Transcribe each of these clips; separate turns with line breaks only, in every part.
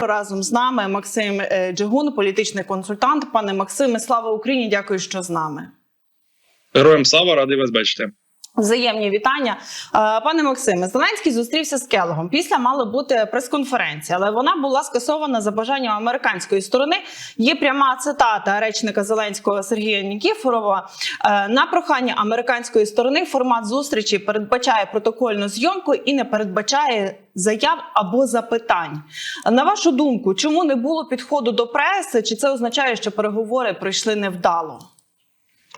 Разом з нами Максим е, Джигун, політичний консультант. Пане Максиме, слава Україні! Дякую, що з нами.
Героям слава, радий вас бачити.
Взаємні вітання, Е, пане Максиме. Зеленський зустрівся з Келогом. Після мала бути прес-конференція, але вона була скасована за бажанням американської сторони. Є пряма цитата речника Зеленського Сергія Нікіфорова. Е, На прохання американської сторони формат зустрічі передбачає протокольну зйомку і не передбачає заяв або запитань. На вашу думку, чому не було підходу до преси? Чи це означає, що переговори пройшли невдало?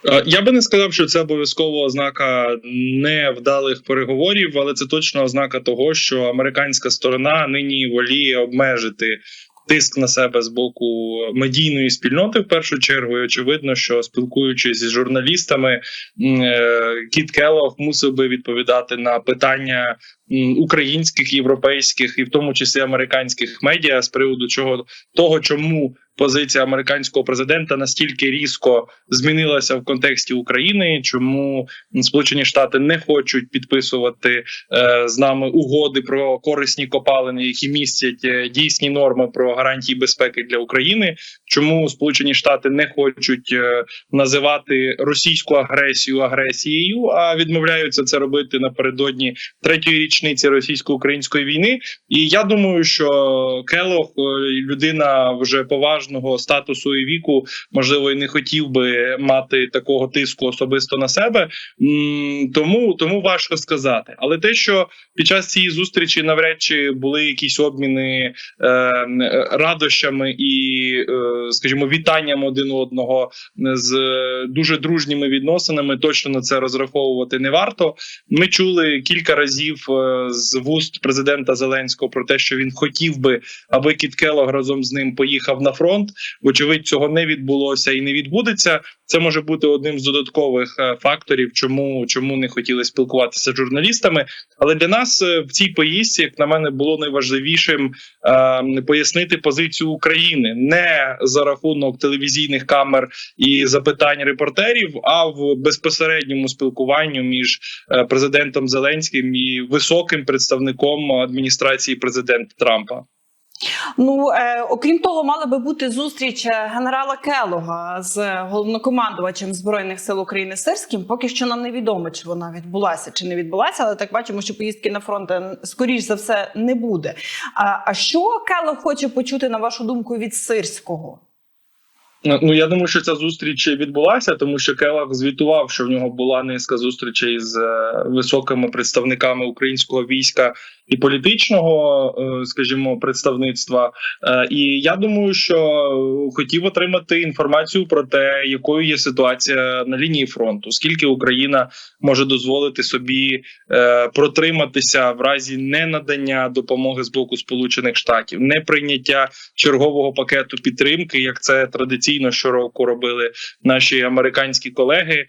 Е, Я би не сказав, що це обов'язково ознака невдалих переговорів, але це точно ознака того, що американська сторона нині воліє обмежити. Тиск на себе з боку медійної спільноти в першу чергу, і очевидно, що спілкуючись з журналістами, е, Кіт Келлог мусив би відповідати на питання українських, європейських і в тому числі американських медіа з приводу чого того, чому позиція американського президента настільки різко змінилася в контексті України, чому Сполучені Штати не хочуть підписувати е, з нами угоди про корисні копалини, які містять е, дійсні норми про гарантії безпеки для України. Чому Сполучені Штати не хочуть е, називати російську агресію агресією, а відмовляються це робити напередодні третьої річниці російсько-української війни? І я думаю, що Келох, е, людина вже поважного статусу і віку, можливо, і не хотів би мати такого тиску особисто на себе. Тому тому важко сказати. Але те, що під час цієї зустрічі навряд чи були якісь обміни е, е, радощами і, е, скажімо, вітанням один одного з дуже дружніми відносинами, точно на це розраховувати не варто. Ми чули кілька разів е, з вуст президента Зеленського про те, що він хотів би, аби Кіт Келлог разом з ним поїхав на фронт. Вочевидь, цього не відбулося і не відбудеться. Це може бути одним з додаткових е, факторів, чому чому не хотіли спілкуватися з журналістами. Але для нас е, в цій поїздці, як на мене, було найважливішим е, пояснити позицію України не за рахунок телевізійних камер і запитань репортерів, а в безпосередньому спілкуванню між е, президентом Зеленським і високим представником адміністрації президента Трампа.
Ну е, окрім того, мала би бути зустріч е, генерала Келога з головнокомандувачем збройних сил України Сирським. Поки що нам невідомо, чи вона відбулася чи не відбулася, але так бачимо, що поїздки на фронт е, скоріш за все не буде. А, а що Келог хоче почути на вашу думку від Сирського?
Ну я думаю, що ця зустріч відбулася, тому що Келах звітував, що в нього була низка зустрічей з е, високими представниками українського війська і політичного, е, скажімо, представництва. Е, І я думаю, що хотів отримати інформацію про те, якою є ситуація на лінії фронту, скільки Україна може дозволити собі протриматися в разі ненадання допомоги з боку Сполучених Штатів, не прийняття чергового пакету підтримки, як це традиційно щороку робили наші американські колеги.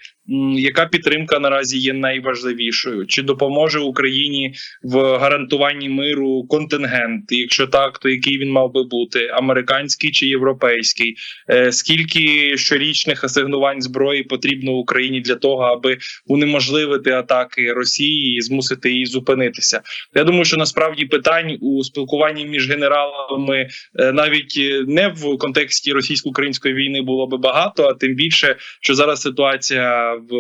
Яка підтримка наразі є найважливішою? Чи допоможе Україні в гарантуванні миру контингент? Якщо так, то який він мав би бути американський чи європейський? Е, Скільки щорічних асигнувань зброї потрібно Україні для того, аби унеможливити атаки Росії і змусити її зупинитися? Я думаю, що насправді питань у спілкуванні між генералами е, навіть е, не в контексті російсько-української війни було би багато, а тим більше, що зараз ситуація в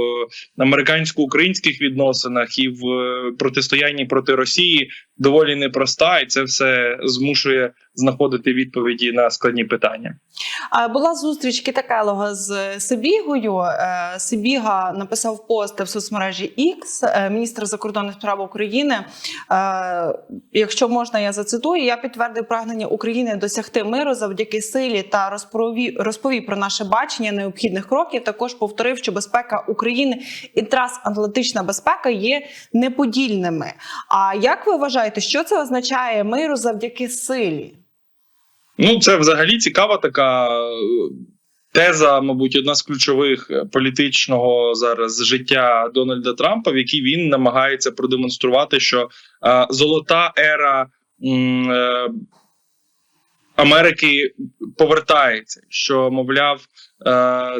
американсько-українських відносинах і в е, протистоянні проти Росії доволі непроста, і це все змушує знаходити відповіді на складні питання.
Була зустріч Кітакелога з Сибігою. Е, Сибіга написав пост в соцмережі X, е, міністр закордонних справ України. Е, Якщо можна, я зацитую. Я підтвердив прагнення України досягти миру завдяки силі та розповів, розповів про наше бачення необхідних кроків. Також повторив, що безпека України і трансатлантична безпека є неподільними. А як ви вважаєте, що це означає миру завдяки силі?
Ну, це взагалі цікава така е, теза, мабуть, одна з ключових е, політичного зараз життя Дональда Трампа, в якій він намагається продемонструвати, що е, золота ера. Е, Америки повертається, що мовляв,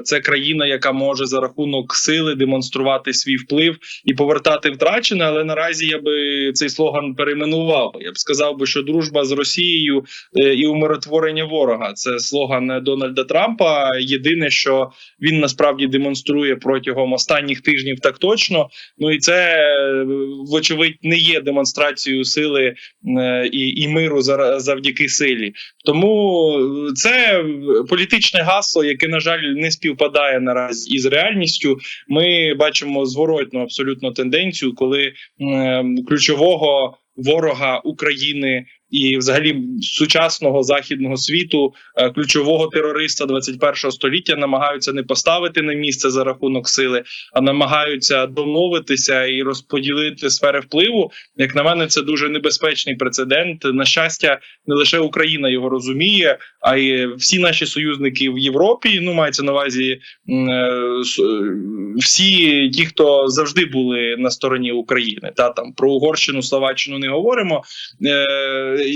Це країна, яка може за рахунок сили демонструвати свій вплив і повертати втрачене. Але наразі я би цей слоган перейменував. Я б сказав би, що дружба з Росією е, і умиротворення ворога це слоган Дональда Трампа. Єдине, що він насправді демонструє протягом останніх тижнів, так точно. Ну і це е, вочевидь не є демонстрацією сили е, і, і миру завдяки силі. Тому це політичне гасло, яке на жаль не співпадає наразі із реальністю. Ми бачимо зворотну абсолютно тенденцію, коли е, ключового ворога України і, взагалі, сучасного західного світу, е, ключового терориста 21-го століття намагаються не поставити на місце за рахунок сили, а намагаються домовитися і розподілити сфери впливу. Як на мене, це дуже небезпечний прецедент. На щастя, не лише Україна його розуміє, а й всі наші союзники в Європі. Ну мається на увазі е, е, всі ті, хто завжди були на стороні України. Та там про Угорщину, Словаччину не говоримо.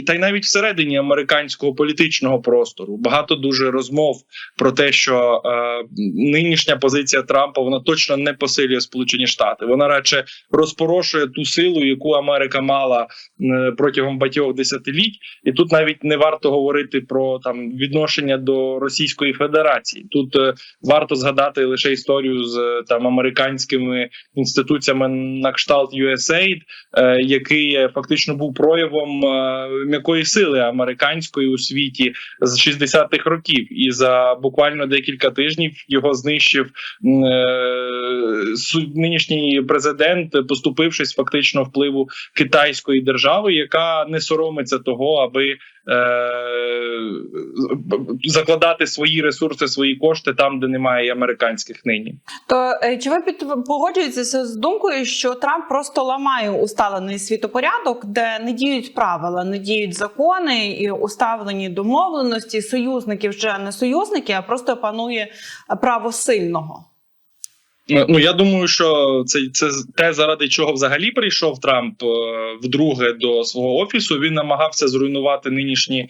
Та й навіть всередині американського політичного простору багато дуже розмов про те, що е, нинішня позиція Трампа вона точно не посилює Сполучені Штати. Вона радше розпорошує ту силу, яку Америка мала е, протягом багатьох десятиліть, і тут навіть не варто говорити про там відношення до Російської Федерації. Тут е, варто згадати лише історію з е, там американськими інституціями на кшталт USAID, е, який е, фактично був проявом е, м'якої сили американської у світі з 60-х років, і за буквально декілька тижнів його знищив е, нинішній президент, поступившись фактично впливу китайської держави, яка не соромиться того, аби е, закладати свої ресурси, свої кошти там, де немає американських нині.
То е, чи ви під погоджуєтеся з думкою, що Трамп просто ламає усталений світопорядок, де не діють правила, не діють закони і уставлені домовленості, союзники вже не союзники, а просто панує право сильного?
Ну ну, я думаю, що це, це те, заради чого взагалі прийшов Трамп е, вдруге до свого офісу. Він намагався зруйнувати нинішні е,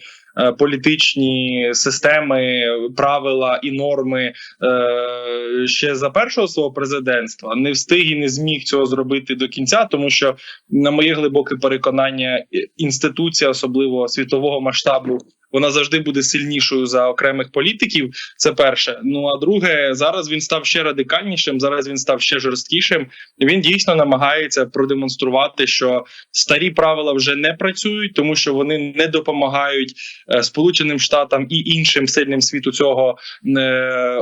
політичні системи, правила і норми е, ще за першого свого президентства. Не встиг і не зміг цього зробити до кінця, тому що на моє глибоке переконання, інституція, особливо світового масштабу. Вона завжди буде сильнішою за окремих політиків. Це перше. Ну а друге, зараз він став ще радикальнішим. Зараз він став ще жорсткішим. Він дійсно намагається продемонструвати, що старі правила вже не працюють, тому що вони не допомагають е, Сполученим Штатам і іншим сильним світу цього е,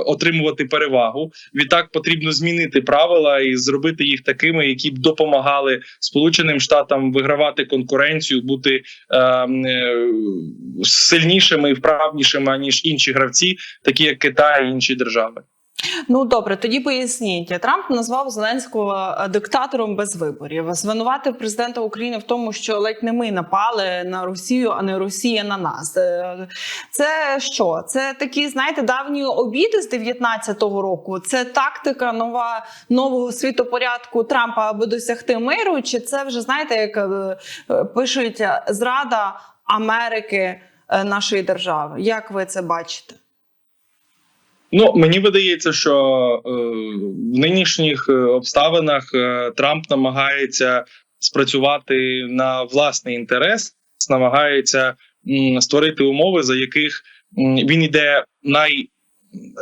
отримувати перевагу. Відтак потрібно змінити правила і зробити їх такими, які б допомагали Сполученим Штатам вигравати конкуренцію, бути е, е, сильнішими і вправнішими ніж інші гравці, такі як Китай і інші держави.
Ну добре, тоді поясніть. Трамп назвав Зеленського е, диктатором без виборів. Звинуватив президента України в тому, що ледь не ми напали на Росію, а не Росія на нас. Е, Це що? Це такі, знаєте, давні обіди з 19-го року. Це тактика нова нового світопорядку Трампа, аби досягти миру. Чи це вже знаєте, як е, пишуть зрада Америки нашої держави? Як ви це бачите?
Ну мені видається, що е, в нинішніх е, обставинах е, Трамп намагається спрацювати на власний інтерес, намагається м, створити умови, за яких м, він йде най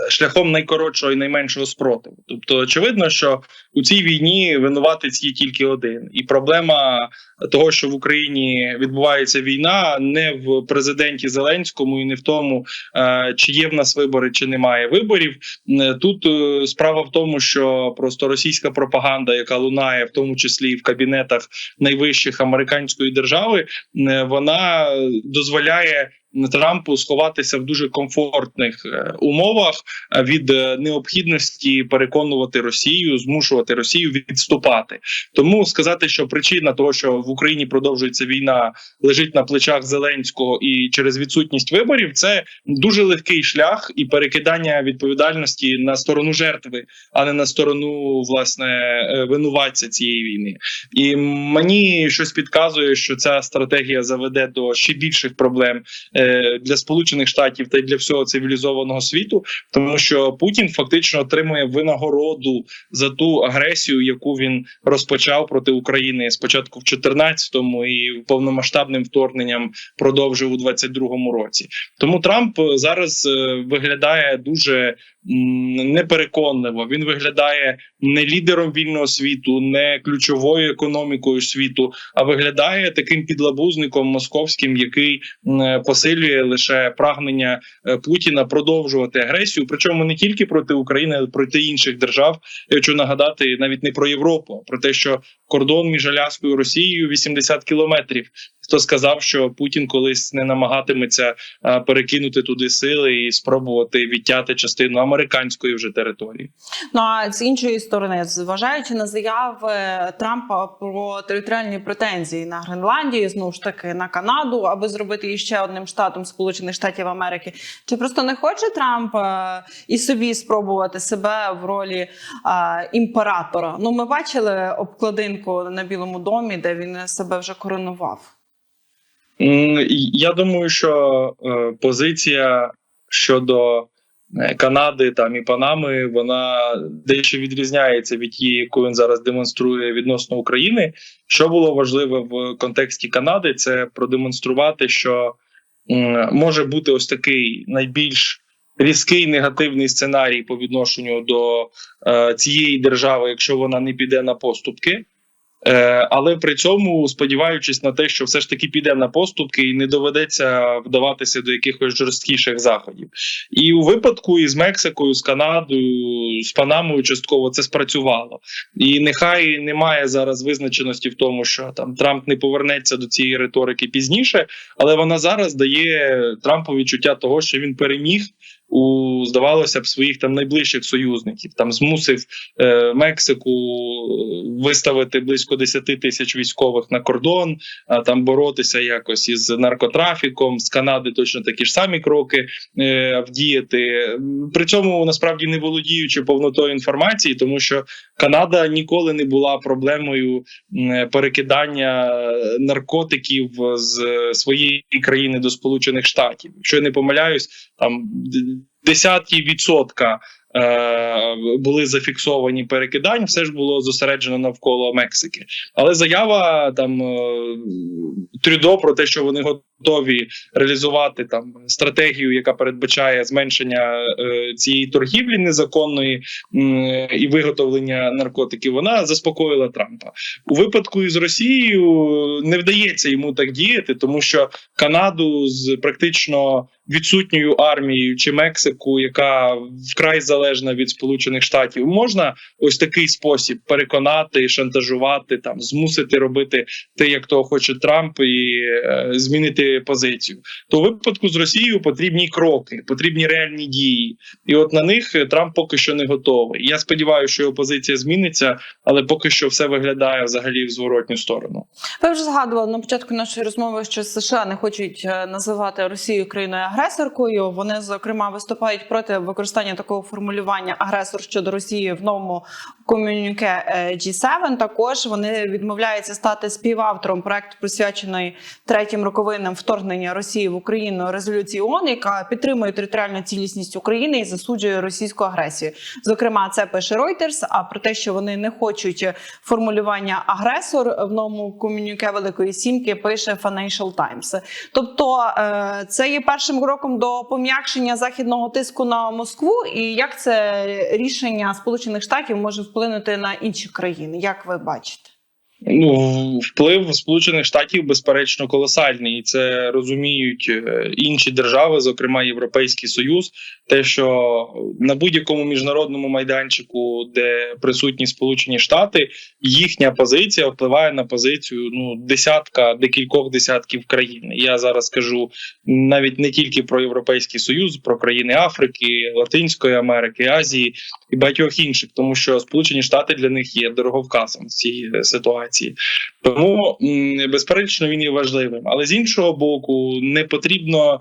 шляхом найкоротшого і найменшого спротиву. Тобто, очевидно, що у цій війні винуватець є тільки один, і проблема того, що в Україні відбувається війна, не в президенті Зеленському і не в тому, е, чи є в нас вибори, чи немає виборів. Тут е, справа в тому, що просто російська пропаганда, яка лунає, в тому числі і в кабінетах найвищих американської держави, е, вона дозволяє. Трампу сховатися в дуже комфортних е, умовах е, від е, необхідності переконувати Росію, змушувати Росію відступати. Тому сказати, що причина того, що в Україні продовжується війна, лежить на плечах Зеленського і через відсутність виборів, це дуже легкий шлях і перекидання відповідальності на сторону жертви, а не на сторону власне винуватця цієї війни. І мені щось підказує, що ця стратегія заведе до ще більших проблем для Сполучених Штатів та й для всього цивілізованого світу, тому що Путін фактично отримує винагороду за ту агресію, яку він розпочав проти України спочатку в 14-му і повномасштабним вторгненням продовжив у 22-му році. Тому Трамп зараз е, виглядає дуже непереконливо. Він виглядає не лідером вільного світу, не ключовою економікою світу, а виглядає таким підлабузником московським, який м, посилює лише прагнення е, Путіна продовжувати агресію. Причому не тільки проти України, а проти інших держав. Я хочу нагадати навіть не про Європу, а про те, що кордон між Аляскою і Росією 80 кілометрів. Хто сказав, що Путін колись не намагатиметься е, перекинути туди сили і спробувати відтяти частину американської вже території?
Ну а з іншої сторони, зважаючи на заяви Трампа про територіальні претензії на Гренландію, знову ж таки на Канаду, аби зробити її ще одним штатом Сполучених Штатів Америки, чи просто не хоче Трамп е, і собі спробувати себе в ролі е, імператора? Ну, ми бачили обкладинку на Білому домі, де він себе вже коронував.
Я думаю, що е, позиція щодо е, Канади там і Панами вона дещо відрізняється від тієї, яку він зараз демонструє відносно України. Що було важливе в контексті Канади, це продемонструвати, що може бути ось такий найбільш різкий негативний сценарій по відношенню до е, цієї держави, якщо вона не піде на поступки. Е, але при цьому сподіваючись на те, що все ж таки піде на поступки і не доведеться вдаватися до якихось жорсткіших заходів. І у випадку із Мексикою, з Канадою, з Панамою частково це спрацювало. І нехай немає зараз визначеності в тому, що там Трамп не повернеться до цієї риторики пізніше, але вона зараз дає Трампу відчуття того, що він переміг. У здавалося б своїх там найближчих союзників там змусив е, Мексику виставити близько 10 тисяч військових на кордон, а там боротися якось із наркотрафіком з Канади. Точно такі ж самі кроки е, вдіяти. При цьому насправді не володіючи повнотою інформації, тому що Канада ніколи не була проблемою перекидання наркотиків з своєї країни до Сполучених Штатів. Якщо я не помиляюсь, там десятки відсотка були зафіксовані перекидань, все ж було зосереджено навколо Мексики. Але заява там е, Трюдо про те, що вони готові реалізувати там стратегію, яка передбачає зменшення е, цієї торгівлі незаконної і виготовлення наркотиків, вона заспокоїла Трампа. У випадку із Росією не вдається йому так діяти, тому що Канаду з практично відсутньою армією чи Мексику, яка вкрай залежна від Сполучених Штатів, можна ось такий спосіб переконати, шантажувати, там змусити робити те, як того хоче Трамп, і е, змінити позицію. То у випадку з Росією потрібні кроки, потрібні реальні дії, і от на них Трамп поки що не готовий. Я сподіваюся, що його позиція зміниться, але поки що все виглядає взагалі в зворотню сторону.
Ви вже згадували на початку нашої розмови, що США не хочуть е, називати Росію країною агресоркою. Вони зокрема виступають проти використання такого формулювання агресор щодо Росії в новому комюніке е, G7. Також вони відмовляються стати співавтором проекту, присвяченої третім роковинам вторгнення Росії в Україну резолюції ООН, яка підтримує територіальну цілісність України і засуджує російську агресію. Зокрема, це пише Reuters, А про те, що вони не хочуть формулювання агресор в новому комюніке Великої Сімки, пише Financial Times. Тобто, е, це є першим кроком до пом'якшення західного тиску на Москву, і як це рішення Сполучених Штатів може вплинути на інші країни? Як ви бачите?
Ну, вплив Сполучених Штатів безперечно колосальний, і це розуміють е, інші держави, зокрема Європейський Союз. Те, що на будь-якому міжнародному майданчику, де присутні Сполучені Штати, їхня позиція впливає на позицію ну десятка, декількох десятків країн. Я зараз кажу навіть не тільки про Європейський Союз, про країни Африки, Латинської Америки, Азії і багатьох інших, тому що Сполучені Штати для них є дороговказом в цій е, ситуації. Тому безперечно він є важливим. Але з іншого боку, не потрібно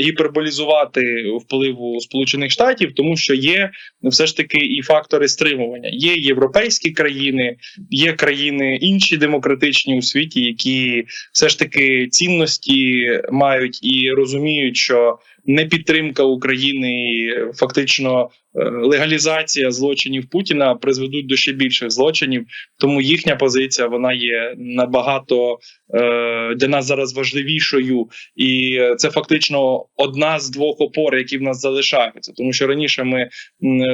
гіперболізувати впливу Сполучених Штатів, тому що є все ж таки і фактори стримування. Є європейські країни, є країни інші демократичні у світі, які все ж таки цінності мають і розуміють, що не підтримка України, і фактично е, легалізація злочинів Путіна призведуть до ще більших злочинів. Тому їхня позиція вона є набагато е, для нас зараз важливішою, і це фактично одна з двох опор, які в нас залишаються. Тому що раніше ми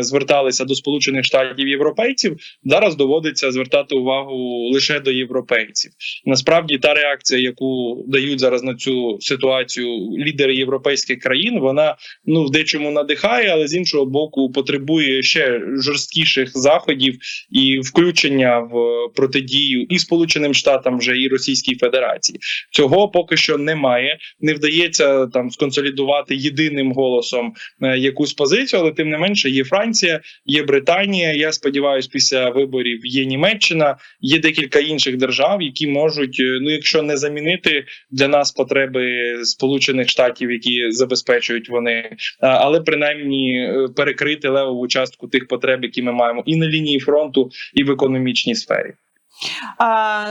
зверталися до Сполучених Штатів європейців. Зараз доводиться звертати увагу лише до європейців. Насправді, та реакція, яку дають зараз на цю ситуацію лідери європейських країн, вона ну в дечому надихає, але з іншого боку потребує ще жорсткіших заходів і включення в протидію і Сполученим Штатам вже і Російській Федерації. Цього поки що немає. Не вдається там сконсолідувати єдиним голосом е, якусь позицію, але тим не менше є Франція, є Британія. Я сподіваюся, після виборів є Німеччина, є декілька інших держав, які можуть, е, ну якщо не замінити для нас потреби Сполучених Штатів, які забезпечують вони, але принаймні е, перекрити левову частку тих потреб, які ми маємо, і на лінії фронту, і в економічній сфері.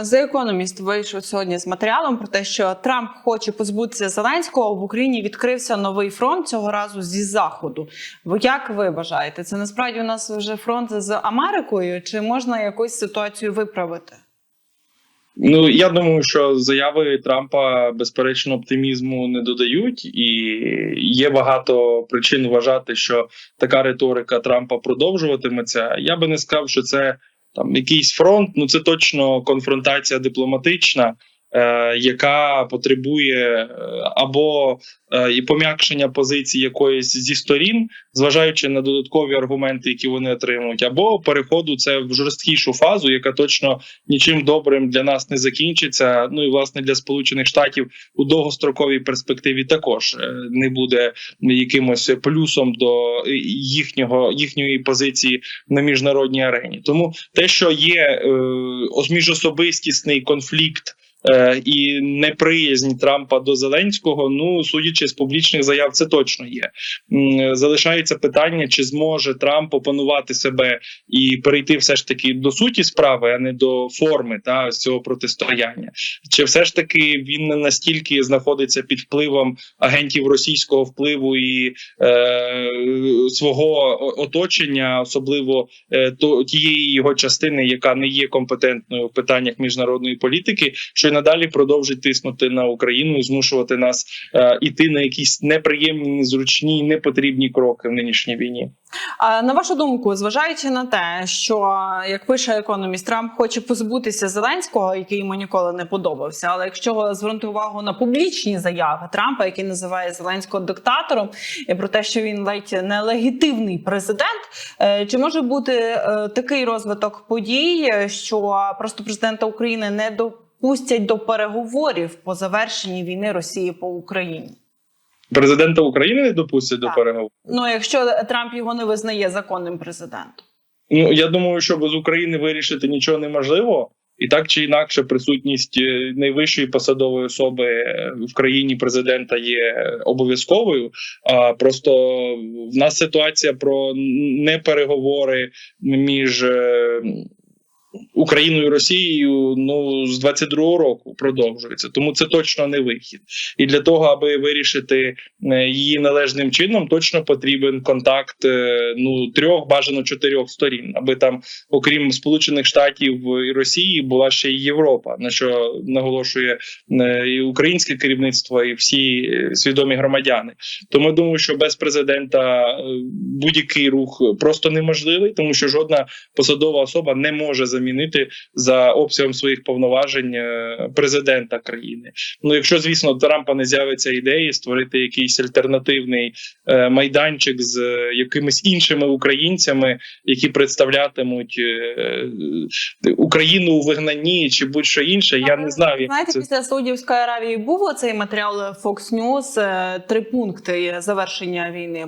The Economist вийшов сьогодні з матеріалом про те, що Трамп хоче позбутися Зеленського. В Україні відкрився новий фронт цього разу зі заходу. Як ви вважаєте? Це насправді у нас вже фронт з Америкою? Чи можна якусь ситуацію виправити?
Ну я думаю, що заяви Трампа безперечно оптимізму не додають, і є багато причин вважати, що така риторика Трампа продовжуватиметься. Я би не сказав, що це там якийсь фронт. Ну це точно конфронтація дипломатична, яка потребує е, або е, і пом'якшення позиції якоїсь зі сторін, зважаючи на додаткові аргументи, які вони отримують, або переходу це в жорсткішу фазу, яка точно нічим добрим для нас не закінчиться. Ну і власне для Сполучених Штатів у довгостроковій перспективі також е, не буде якимось плюсом до е, їхнього їхньої позиції на міжнародній арені. Тому те, що є е, міжособистісний конфлікт. Е, І неприязнь Трампа до Зеленського, ну судячи з публічних заяв, це точно є. Залишається питання, чи зможе Трамп опанувати себе і перейти все ж таки до суті справи, а не до форми та цього протистояння. Чи все ж таки він не настільки знаходиться під впливом агентів російського впливу і е, свого оточення, особливо е, то тієї його частини, яка не є компетентною в питаннях міжнародної політики, що надалі продовжить тиснути на Україну змушувати нас е, іти на якісь неприємні, незручні, непотрібні кроки в нинішній війні.
А на вашу думку, зважаючи на те, що як пише економіст, Трамп хоче позбутися Зеленського, який йому ніколи не подобався. Але якщо звернути увагу на публічні заяви Трампа, який називає Зеленського диктатором, і про те, що він ледь нелегітимний президент, е, чи може бути е, такий розвиток подій, що просто президента України не допустять до переговорів по завершенні війни Росії по Україні?
Президента України не допустять до переговорів.
Ну якщо Трамп його не визнає законним президентом.
Ну я думаю, що без України вирішити нічого неможливо. І так чи інакше, присутність е, найвищої посадової особи е, в країні президента є обов'язковою. А просто в нас ситуація про не переговори між е, Україною і Росією ну з 22-го року продовжується. Тому це точно не вихід. І для того, аби вирішити е, її належним чином, точно потрібен контакт е, ну трьох, бажано чотирьох сторін, аби там, окрім Сполучених Штатів і Росії, була ще й Європа, на що наголошує е, і українське керівництво, і всі свідомі громадяни. Тому я думаю, що без президента будь-який рух просто неможливий, тому що жодна посадова особа не може замінити за обсягом своїх повноважень е, президента країни. Ну, якщо звісно до Трампа не з'явиться ідеї створити якийсь альтернативний е, майданчик з е, якимись іншими українцями, які представлятимуть Україну у вигнанні чи будь-що інше, я не знаю. як
Знаєте,
це
після Саудівської Аравії був оцей матеріал Fox News, три пункти завершення війни.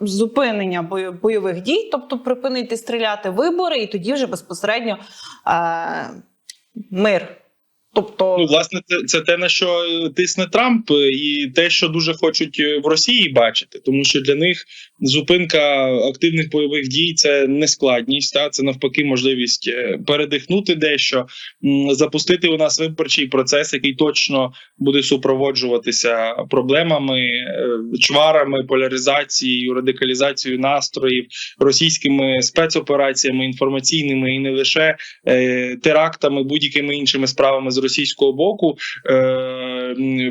Зупинення бойових дій, тобто припинити стріляти вибори, і тоді вже безпосередньо е, мир. Тобто,
Ну, власне, це, це те, на що тисне Трамп, і те, що дуже хочуть е, в Росії бачити, тому що для них зупинка активних бойових дій це не складність, та це навпаки можливість е, передихнути дещо, запустити у нас виборчий процес, який точно буде супроводжуватися проблемами, е, чварами, поляризацією, радикалізацією настроїв, російськими спецопераціями інформаційними і не лише е, терактами, будь-якими іншими справами з російського боку,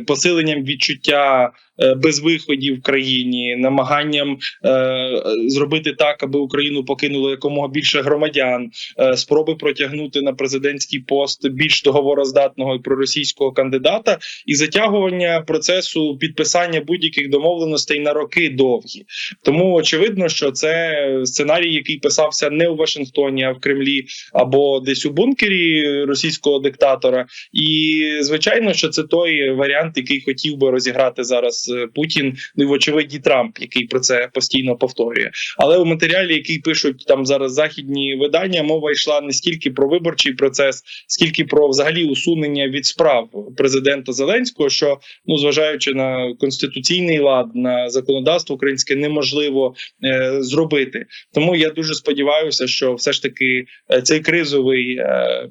посиленням відчуття е, безвиходів в країні, намаганням е, зробити так, аби Україну покинуло якомога більше громадян, е, спроби протягнути на президентський пост більш договороздатного і проросійського кандидата, і затягування процесу підписання будь-яких домовленостей на роки довгі. Тому очевидно, що це сценарій, який писався не у Вашингтоні, а в Кремлі або десь у бункері російського диктатора. І звичайно, що це той варіант, який хотів би розіграти зараз Путін, ну і вочевидь і Трамп, який про це постійно повторює. Але у матеріалі, який пишуть там зараз західні видання, мова йшла не стільки про виборчий процес, скільки про взагалі усунення від справ президента Зеленського, що ну зважаючи на конституційний лад, на законодавство українське, неможливо е, зробити. Тому я дуже сподіваюся, що все ж таки е, цей кризовий е,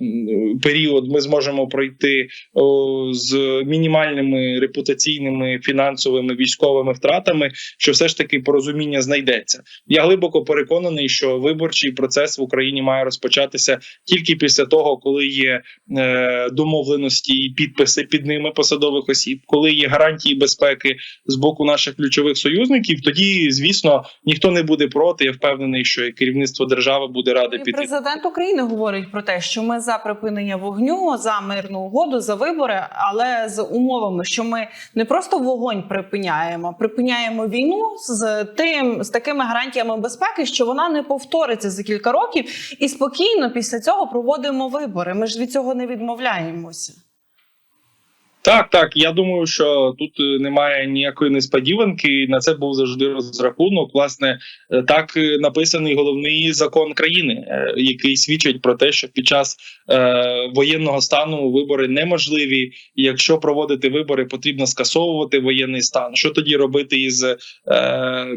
період ми зможемо пройти о, з мінімальними репутаційними фінансовими військовими втратами, що все ж таки порозуміння знайдеться. Я глибоко переконаний, що виборчий процес в Україні має розпочатися тільки після того, коли є е, домовленості і підписи під ними посадових осіб, коли є гарантії безпеки з боку наших ключових союзників. Тоді, звісно, ніхто не буде проти. Я впевнений, що і керівництво держави буде раде піти.
президент України говорить про те, що ми за припинення вогню, за мирну угоду, за вибори, але з умовами, що ми не просто вогонь припиняємо, припиняємо війну з тим з такими гарантіями безпеки, що вона не повториться за кілька років, і спокійно після цього проводимо вибори. Ми ж від цього не відмовляємося.
Так, так. Я думаю, що тут е, немає ніякої несподіванки. На це був завжди розрахунок. Власне, е, так е, написаний головний закон країни, який свідчить про те, що під час е, воєнного стану вибори неможливі. Якщо проводити вибори, потрібно скасовувати воєнний стан. Що тоді робити із е,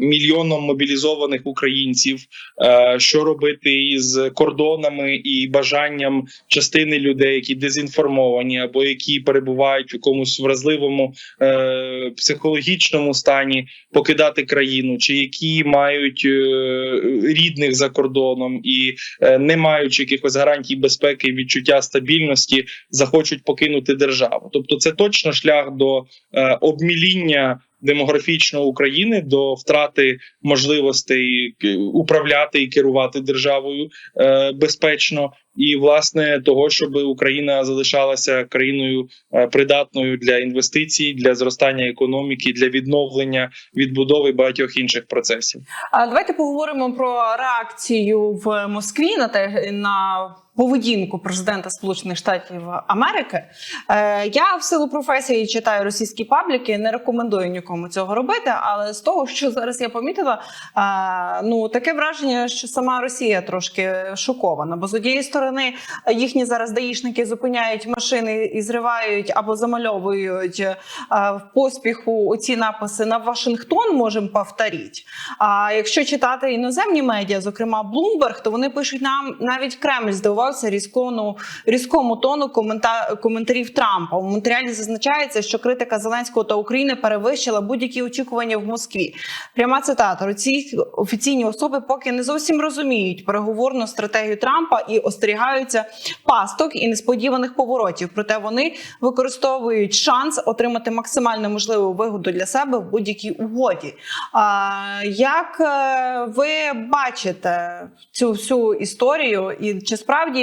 мільйоном мобілізованих українців? Е, що робити із кордонами і бажанням частини людей, які дезінформовані або які перебувають якомусь вразливому е, психологічному стані покидати країну, чи які мають е, рідних за кордоном і е, не маючи якихось гарантій безпеки відчуття стабільності, захочуть покинути державу. Тобто, це точно шлях до е, обміління. Демографічного України до втрати можливостей управляти і керувати державою е, безпечно, і власне того, щоб Україна залишалася країною е, придатною для інвестицій, для зростання економіки, для відновлення відбудови багатьох інших процесів.
А давайте поговоримо про реакцію в Москві на те на поведінку президента Сполучених Штатів Америки. Е, я в силу професії читаю російські пабліки, не рекомендую нікому цього робити. Але з того, що зараз я помітила, е, ну таке враження, що сама Росія трошки шокована. Бо з однієї сторони їхні зараз даїшники зупиняють машини і зривають або замальовують е, в поспіху оці написи на Вашингтон можемо повторити. А якщо читати іноземні медіа, зокрема Bloomberg, то вони пишуть нам навіть Кремль здивувався різкому, різкому тону комента, коментарів Трампа. У матеріалі зазначається, що критика Зеленського та України перевищила будь-які очікування в Москві. Пряма цитата: ці офіційні особи поки не зовсім розуміють переговорну стратегію Трампа і остерігаються пасток і несподіваних поворотів. Проте вони використовують шанс отримати максимально можливу вигоду для себе в будь-якій угоді. А, як е, ви бачите цю всю історію, і чи справді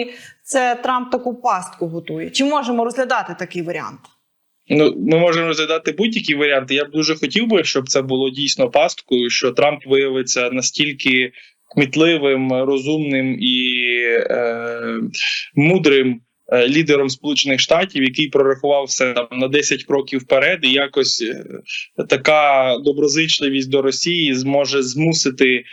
це Трамп таку пастку готує? Чи можемо розглядати такий варіант?
Ну, ми можемо розглядати будь-які варіанти. Я б дуже хотів би, щоб це було дійсно пасткою, що Трамп виявиться настільки кмітливим, розумним і е, мудрим. е, Лідером Сполучених Штатів, який прорахував все там на 10 кроків вперед, і якось е, така доброзичливість до Росії зможе змусити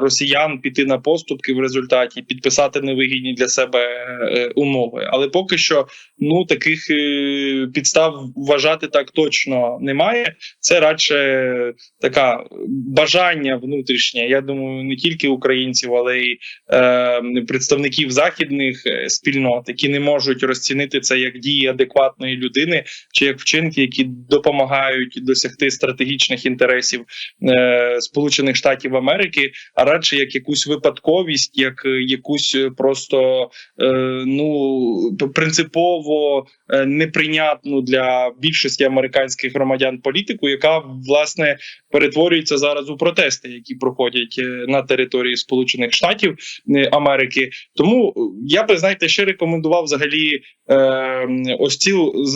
росіян піти на поступки в результаті, підписати невигідні для себе е, умови. Але поки що ну таких е, підстав вважати так точно немає. Це радше така бажання внутрішнє. Я думаю, не тільки українців, але й е, представників західних е, спільнот, які не можуть розцінити це як дії адекватної людини чи як вчинки, які допомагають досягти стратегічних інтересів е, Сполучених Штатів Америки, а радше як якусь випадковість, як е, якусь е, просто е, ну принципово неприйнятну для більшості американських громадян політику, яка власне перетворюється зараз у протести, які проходять е, на території Сполучених Штатів е, Америки. Тому е, я би знаєте ще рекомендував взагалі е, ось ці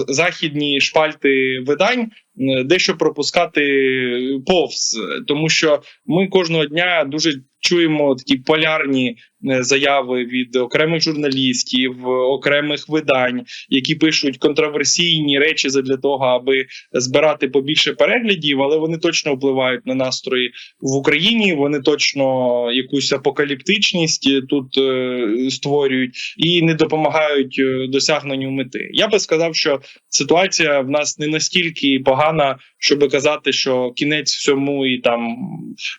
західні шпальти видань. е, Дещо пропускати повз, е, тому що ми кожного дня дуже чуємо такі полярні е, заяви від окремих журналістів, е, окремих видань, які пишуть контроверсійні речі для того, аби збирати побільше переглядів, але вони точно впливають на настрої в Україні. Вони точно якусь апокаліптичність е, тут е, створюють і не допомагають е, досягненню мети. Я би сказав, що ситуація в нас не настільки погана, щоб казати, що кінець всьому і там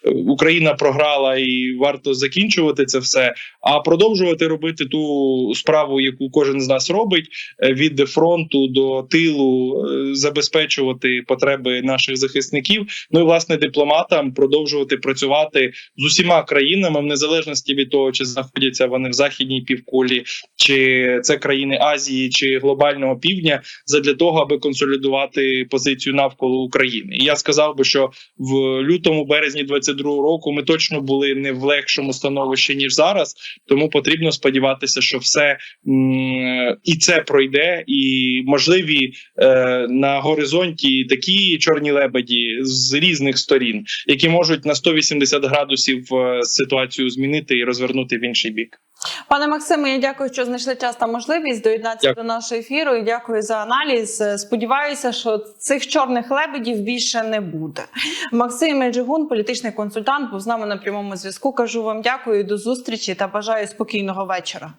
е, Україна програла і варто закінчувати це все, а продовжувати робити ту справу, яку кожен з нас робить е, від фронту до тилу, е, забезпечувати потреби наших захисників. Ну і власне дипломатам продовжувати працювати з усіма країнами, в незалежності від того, чи знаходяться вони в західній півкулі, чи це країни Азії, чи глобального півдня, задля того, аби консолідувати позицію навколо України. І я сказав би, що в лютому, березні 22-го року ми точно були не в легшому становищі ніж зараз. Тому потрібно сподіватися, що все і це пройде, і можливі е, на горизонті такі чорні лебеді з різних сторін, які можуть на 180 градусів е, ситуацію змінити і розвернути в інший бік.
Пане Максиме, я дякую, що знайшли час та можливість доєднатися
Дякую.
до нашого ефіру. І дякую за аналіз. Сподіваюся, що цих чорних лебедів більше не буде. Максим Джигун, політичний консультант, був з нами на прямому зв'язку. Кажу вам дякую, до зустрічі та бажаю спокійного вечора.